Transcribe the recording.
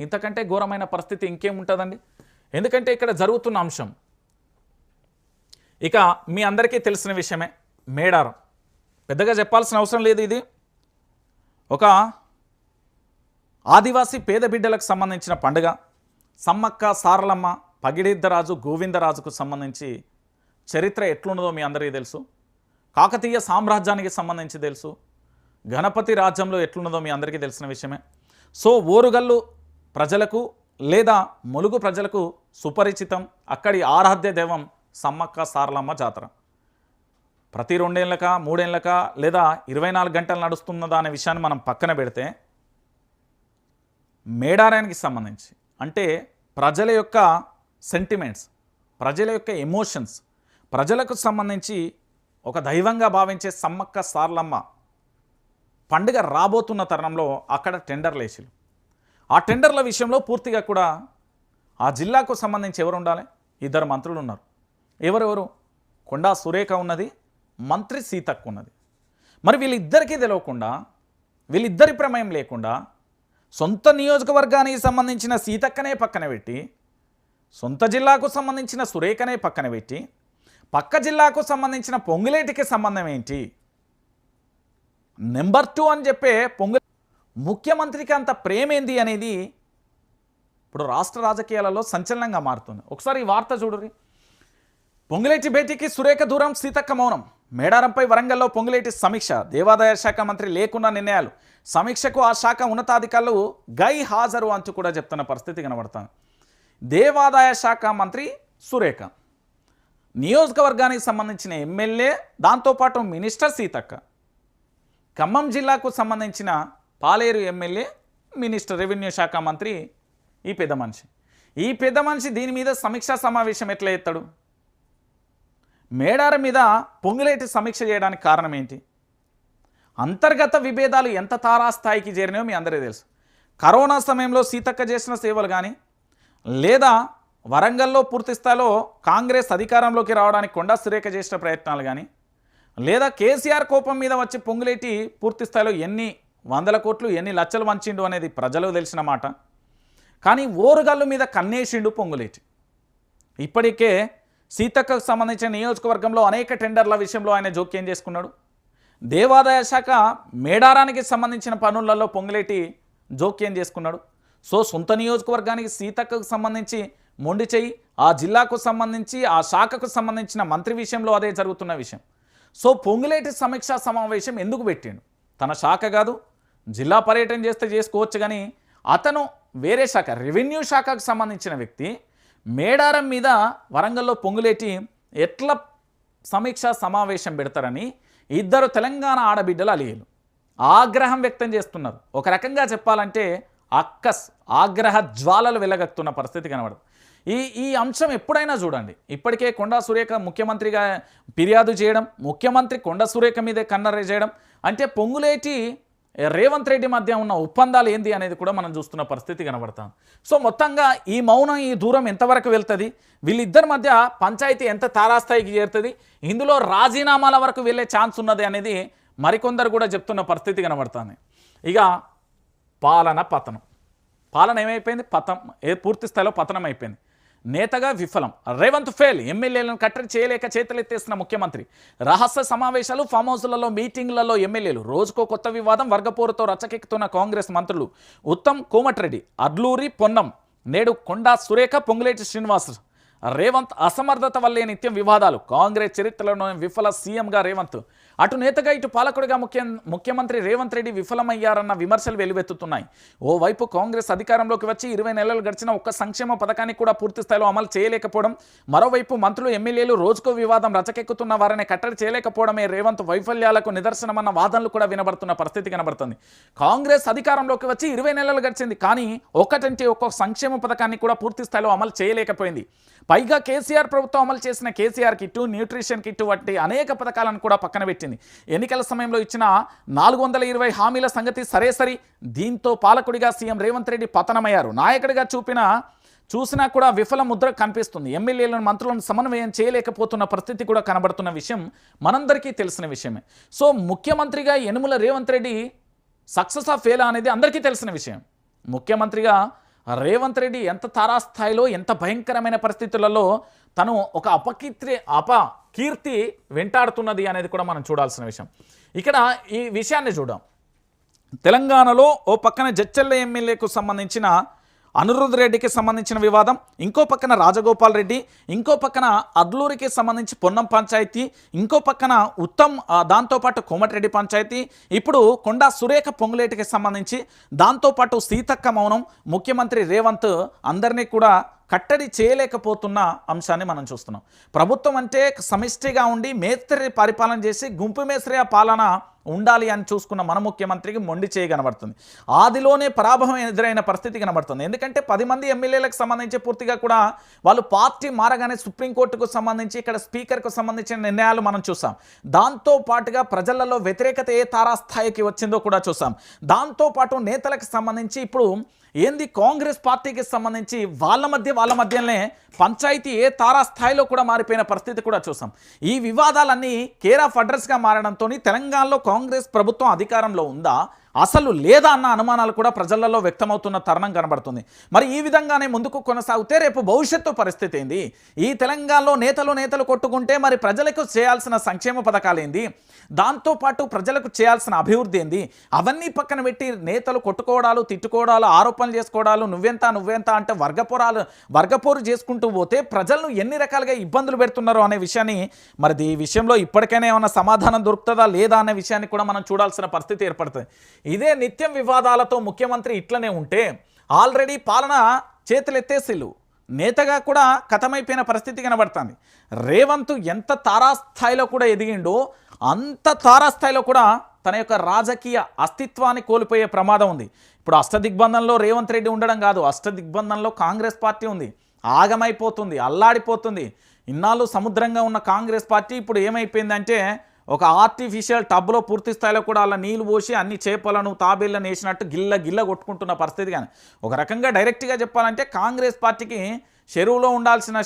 ఇంతకంటే ఘోరమైన పరిస్థితి ఇంకేముంటుందండి? ఎందుకంటే ఇక్కడ జరుగుతున్న అంశం. ఇక మీ అందరికీ తెలిసిన విషయమే మేడారం. పెద్దగా చెప్పాల్సిన అవసరం లేదు ఇది. ఒక ఆదివాసీ పేద బిడ్డలకు సంబంధించిన పండుగ సమ్మక్క సారలమ్మ పగిడిద్దరాజు గోవిందరాజుకు సంబంధించి చరిత్ర ఎట్లున్నదో మీ అందరికీ తెలుసు. కాకతీయ సామ్రాజ్యానికి సంబంధించి తెలుసు. గణపతి రాజ్యంలో ఎట్లున్నదో మీ అందరికీ తెలిసిన విషయమే. సో ఓరుగల్లు ప్రజలకు లేదా ములుగు ప్రజలకు సుపరిచితం అక్కడి ఆరాధ్య దైవం సమ్మక్క సారలమ్మ జాతర. ప్రతి రెండేళ్ళక మూడేళ్ళక లేదా ఇరవై నాలుగు గంటలు నడుస్తున్నదా అనే విషయాన్ని మనం పక్కన పెడితే మేడారానికి సంబంధించి అంటే ప్రజల యొక్క సెంటిమెంట్స్ ప్రజల యొక్క ఎమోషన్స్ ప్రజలకు సంబంధించి ఒక దైవంగా భావించే సమ్మక్క సార్లమ్మ పండుగ రాబోతున్న తరుణంలో అక్కడ టెండర్ లేచిలు. ఆ టెండర్ల విషయంలో పూర్తిగా కూడా ఆ జిల్లాకు సంబంధించి ఎవరు ఉండాలి? ఇద్దరు మంత్రులు ఉన్నారు. ఎవరెవరు? కొండా సురేఖ ఉన్నది మంత్రి సీతక్ ఉన్నది. మరి వీళ్ళిద్దరికీ తెలియకుండా వీళ్ళిద్దరి ప్రమేయం లేకుండా సొంత నియోజకవర్గానికి సంబంధించిన సీతక్కనే పక్కన పెట్టి సొంత జిల్లాకు సంబంధించిన సురేఖనే పక్కన పెట్టి పక్క జిల్లాకు సంబంధించిన పొంగులేటికి సంబంధం ఏంటి? నెంబర్ టూ అని చెప్పే పొంగు ముఖ్యమంత్రికి అంత ప్రేమేంది అనేది ఇప్పుడు రాష్ట్ర రాజకీయాలలో సంచలనంగా మారుతుంది. ఒకసారి ఈ వార్త చూడరి పొంగులేటి భేటీకి సురేఖ దూరం సీతక్క మౌనం. మేడారంపై వరంగల్లో పొంగులేటి సమీక్ష. దేవాదాయ శాఖ మంత్రి లేకుండా నిర్ణయాలు. సమీక్షకు ఆ శాఖ ఉన్నతాధికారులు గై హాజరు అంటూ కూడా చెప్తున్న పరిస్థితి కనబడుతుంది. దేవాదాయ శాఖ మంత్రి సురేఖ. నియోజకవర్గానికి సంబంధించిన ఎమ్మెల్యే దాంతోపాటు మినిస్టర్ సీతక్క. ఖమ్మం జిల్లాకు సంబంధించిన పాలేరు ఎమ్మెల్యే మినిస్టర్ రెవెన్యూ శాఖ మంత్రి ఈ పెద్ద మనిషి. ఈ పెద్ద మనిషి దీని మీద సమీక్షా సమావేశం ఎట్లా ఎత్తాడు మేడారం మీద పొంగులేటి సమీక్ష చేయడానికి కారణం ఏంటి? అంతర్గత విభేదాలు ఎంత తారాస్థాయికి చేరినాయో మీ అందరికీ తెలుసు. కరోనా సమయంలో సీతక్క చేసిన సేవలు కానీ లేదా వరంగల్లో పూర్తి స్థాయిలో కాంగ్రెస్ అధికారంలోకి రావడానికి కొండా సురేఖ చేసిన ప్రయత్నాలు కానీ లేదా కేసీఆర్ కోపం మీద వచ్చి పొంగులేటి పూర్తి స్థాయిలో ఎన్ని వందల కోట్లు ఎన్ని లక్షలు వంచిండు అనేది ప్రజలకు తెలిసిన మాట. కానీ ఓరుగల్లు మీద కన్నేసిండు పొంగులేటి. ఇప్పటికే సీతక్కకు సంబంధించిన నియోజకవర్గంలో అనేక టెండర్ల విషయంలో ఆయన జోక్యం చేసుకున్నాడు. దేవాదాయ శాఖ మేడారానికి సంబంధించిన పనులలో పొంగులేటి జోక్యం చేసుకున్నాడు. సో సొంత నియోజకవర్గానికి సీతక్కకు సంబంధించి మొండి చెయ్యి ఆ జిల్లాకు సంబంధించి ఆ శాఖకు సంబంధించిన మంత్రి విషయంలో అదే జరుగుతున్న విషయం. సో పొంగులేటి సమీక్షా సమావేశం ఎందుకు పెట్టిండు? తన శాఖ కాదు జిల్లా పర్యటన చేస్తే చేసుకోవచ్చు కానీ అతను వేరే శాఖ రెవెన్యూ శాఖకు సంబంధించిన వ్యక్తి మేడారం మీద వరంగల్లో పొంగులేటి ఎట్ల సమీక్షా సమావేశం పెడతారని ఇద్దరు తెలంగాణ ఆడబిడ్డలు అలియలు ఆగ్రహం వ్యక్తం చేస్తున్నారు. ఒక రకంగా చెప్పాలంటే అక్కస్ ఆగ్రహ జ్వాలలు వెలగక్తున్న పరిస్థితి కనబడదు. ఈ ఈ అంశం ఎప్పుడైనా చూడండి. ఇప్పటికే కొండా సురేఖ ముఖ్యమంత్రిగా ఫిర్యాదు చేయడం ముఖ్యమంత్రి కొండా సురేఖ మీదే కన్నరే చేయడం అంటే పొంగులేటి రేవంత్ రెడ్డి మధ్య ఉన్న ఒప్పందాలు ఏంది అనేది కూడా మనం చూస్తున్న పరిస్థితి కనబడతాం. సో మొత్తంగా ఈ మౌనం ఈ దూరం ఎంతవరకు వెళ్తుంది? వీళ్ళిద్దరి మధ్య పంచాయతీ ఎంత తారాస్థాయికి చేరుతుంది? ఇందులో రాజీనామాల వరకు వెళ్ళే ఛాన్స్ ఉన్నది అనేది మరికొందరు కూడా చెప్తున్న పరిస్థితి కనబడుతుంది. ఇక పాలన పతనం. పాలన ఏమైపోయింది? పతం ఏ పూర్తి స్థాయిలో పతనం అయిపోయింది. నేతగా విఫలం. రేవంత్ ఫెయిల్ ఎమ్మెల్యేలను కట్టడి చేయలేక చేతులెత్తేసిన ముఖ్యమంత్రి. రహస్య సమావేశాలు ఫామ్ హౌస్లలో మీటింగ్లలో ఎమ్మెల్యేలు. రోజుకో కొత్త వివాదం వర్గపోరుతో రచ్చకెక్కుతున్న కాంగ్రెస్ మంత్రులు ఉత్తమ్ కోమటిరెడ్డి అడ్లూరి పొన్నం నేడు కొండా సురేఖ పొంగులేటి శ్రీనివాస్ రేవంత్ అసమర్థత వల్లే నిత్యం వివాదాలు. కాంగ్రెస్ చరిత్రలోనే విఫల సీఎంగా రేవంత్. అటు నేతగా ఇటు పాలకుడిగా ముఖ్య ముఖ్యమంత్రి రేవంత్ రెడ్డి విఫలమయ్యారన్న విమర్శలు వెలువెత్తుతున్నాయి ఓవైపు కాంగ్రెస్ అధికారంలోకి వచ్చి ఇరవై నెలలు గడిచిన ఒక్క సంక్షేమ పథకాన్ని కూడా పూర్తి స్థాయిలో అమలు చేయలేకపోవడం మరోవైపు మంత్రులు ఎమ్మెల్యేలు రోజుకో వివాదం రచకెక్కుతున్న వారిని కట్టడి చేయలేకపోవడమే రేవంత్ వైఫల్యాలకు నిదర్శనమన్న వాదనలు కూడా వినబడుతున్న పరిస్థితి కనబడుతుంది. కాంగ్రెస్ అధికారంలోకి వచ్చి ఇరవై నెలలు గడిచింది కానీ ఒకటంటే ఒక్కొక్క సంక్షేమ పథకాన్ని కూడా పూర్తి స్థాయిలో అమలు చేయలేకపోయింది. పైగా కేసీఆర్ ప్రభుత్వం అమలు చేసిన కేసీఆర్ కిట్టు న్యూట్రిషన్ కిట్టు వంటి అనేక పథకాలను కూడా పక్కన పెట్టింది. ఎన్నికల సమయంలో ఇచ్చిన నాలుగు వందల ఇరవై హామీల సంగతి సరే సరి దీంతో పాలకుడిగా సీఎం రేవంత్ రెడ్డి పతనమయ్యారు. నాయకుడిగా చూపిన చూసినా కూడా విఫల ముద్ర కనిపిస్తుంది. ఎమ్మెల్యేలను మంత్రులను సమన్వయం చేయలేకపోతున్న పరిస్థితి కూడా కనబడుతున్న విషయం మనందరికీ తెలిసిన విషయమే. సో ముఖ్యమంత్రిగా Anumula Revanth Reddy success of fail అనేది అందరికీ తెలిసిన విషయం. ముఖ్యమంత్రిగా రేవంత్ రెడ్డి ఎంత తారాస్థాయిలో ఎంత భయంకరమైన పరిస్థితులలో తను ఒక అపకీర్తి అపకీర్తి వెంటాడుతున్నది అనేది కూడా మనం చూడాల్సిన విషయం. ఇక్కడ ఈ విషయాన్ని చూద్దాం. తెలంగాణలో ఓ పక్కన జచ్చల్ల ఎమ్మెల్యేకు సంబంధించిన అనిరుద్ రెడ్డికి సంబంధించిన వివాదం ఇంకో పక్కన రాజగోపాల్ రెడ్డి ఇంకో పక్కన అద్లూరికి సంబంధించి పొన్నం పంచాయతీ ఇంకో పక్కన ఉత్తమ్ దాంతోపాటు కోమటిరెడ్డి పంచాయతీ ఇప్పుడు కొండా సురేఖ పొంగులేటికి సంబంధించి దాంతోపాటు సీతక్క మౌనం ముఖ్యమంత్రి రేవంత్ అందరినీ కూడా కట్టడి చేయలేకపోతున్న అంశాన్ని మనం చూస్తున్నాం. ప్రభుత్వం అంటే సమిష్టిగా ఉండి మేస్త్రి పరిపాలన చేసి గుంపు మేస్త్రి పాలన ఉండాలి అని చూసుకున్న మన ముఖ్యమంత్రికి మొండి చేయి కనబడుతుంది. ఆదిలోనే పరాభవం ఎదురైన పరిస్థితి కనబడుతుంది. ఎందుకంటే పది మంది ఎమ్మెల్యేలకు సంబంధించి పూర్తిగా కూడా వాళ్ళు పార్టీ మారగానే సుప్రీంకోర్టుకు సంబంధించి ఇక్కడ స్పీకర్కు సంబంధించిన నిర్ణయాలు మనం చూసాం. దాంతో పాటుగా ప్రజలలో వ్యతిరేకత ఏ తారాస్థాయికి వచ్చిందో కూడా చూసాం. దాంతోపాటు నేతలకు సంబంధించి ఇప్పుడు ఏంది కాంగ్రెస్ పార్టీకి సంబంధించి వాళ్ళ మధ్య వాళ్ళ మధ్యనే పంచాయతీ ఏ తారాస్థాయిలో కూడా మారిపోయిన పరిస్థితి కూడా చూసాం. ఈ వివాదాలన్నీ కేర్ ఆఫ్ అడ్రస్గా మారడంతో తెలంగాణలో కాంగ్రెస్ ప్రభుత్వం అధికారంలో ఉందా? అసలు లేదా అన్న అనుమానాలు కూడా ప్రజలలో వ్యక్తమవుతున్న తరుణం కనబడుతుంది. మరి ఈ విధంగానే ముందుకు కొనసాగితే రేపు భవిష్యత్తు పరిస్థితి ఏంది? ఈ తెలంగాణలో నేతలు నేతలు కొట్టుకుంటే మరి ప్రజలకు చేయాల్సిన సంక్షేమ పథకాలు ఏంది? దాంతోపాటు ప్రజలకు చేయాల్సిన అభివృద్ధి ఏంది? అవన్నీ పక్కన పెట్టి నేతలు కొట్టుకోవడాలు తిట్టుకోవడాలు ఆరోపణలు చేసుకోవడాలు నువ్వెంత నువ్వెంత అంటే వర్గపోరాలు వర్గపోరు చేసుకుంటూ పోతే ప్రజలను ఎన్ని రకాలుగా ఇబ్బందులు పెడుతున్నారో అనే విషయాన్ని మరి ఈ విషయంలో ఇప్పటికైనా ఏమైనా సమాధానం దొరుకుతుందా లేదా అనే విషయాన్ని కూడా మనం చూడాల్సిన పరిస్థితి ఏర్పడుతుంది. ఇదే నిత్యం వివాదాలతో ముఖ్యమంత్రి ఇట్లనే ఉంటే ఆల్రెడీ పాలన చేతులెత్తేసిల్లు. నేతగా కూడా కథమైపోయిన పరిస్థితి కనబడుతుంది. రేవంత్ ఎంత తారాస్థాయిలో కూడా ఎదిగిండో అంత తారాస్థాయిలో కూడా తన యొక్క రాజకీయ అస్తిత్వాన్ని కోల్పోయే ప్రమాదం ఉంది. ఇప్పుడు అష్టదిగ్బంధంలో రేవంత్ రెడ్డి ఉండడం కాదు అష్టదిగ్బంధంలో కాంగ్రెస్ పార్టీ ఉంది. ఆగమైపోతుంది అల్లాడిపోతుంది. ఇన్నాళ్ళు సముద్రంగా ఉన్న కాంగ్రెస్ పార్టీ ఇప్పుడు ఏమైపోయిందంటే ఒక ఆర్టిఫిషియల్ టబ్లో పూర్తి స్థాయిలో కూడా అలా నీళ్ళు పోసి అన్ని చేపలను తాబేళ్ళను వేసినట్టు గిల్ల గిల్ల కొట్టుకుంటున్న పరిస్థితి కానీ ఒక రకంగా డైరెక్ట్గా చెప్పాలంటే కాంగ్రెస్ పార్టీకి చెరువులో ఉండాల్సిన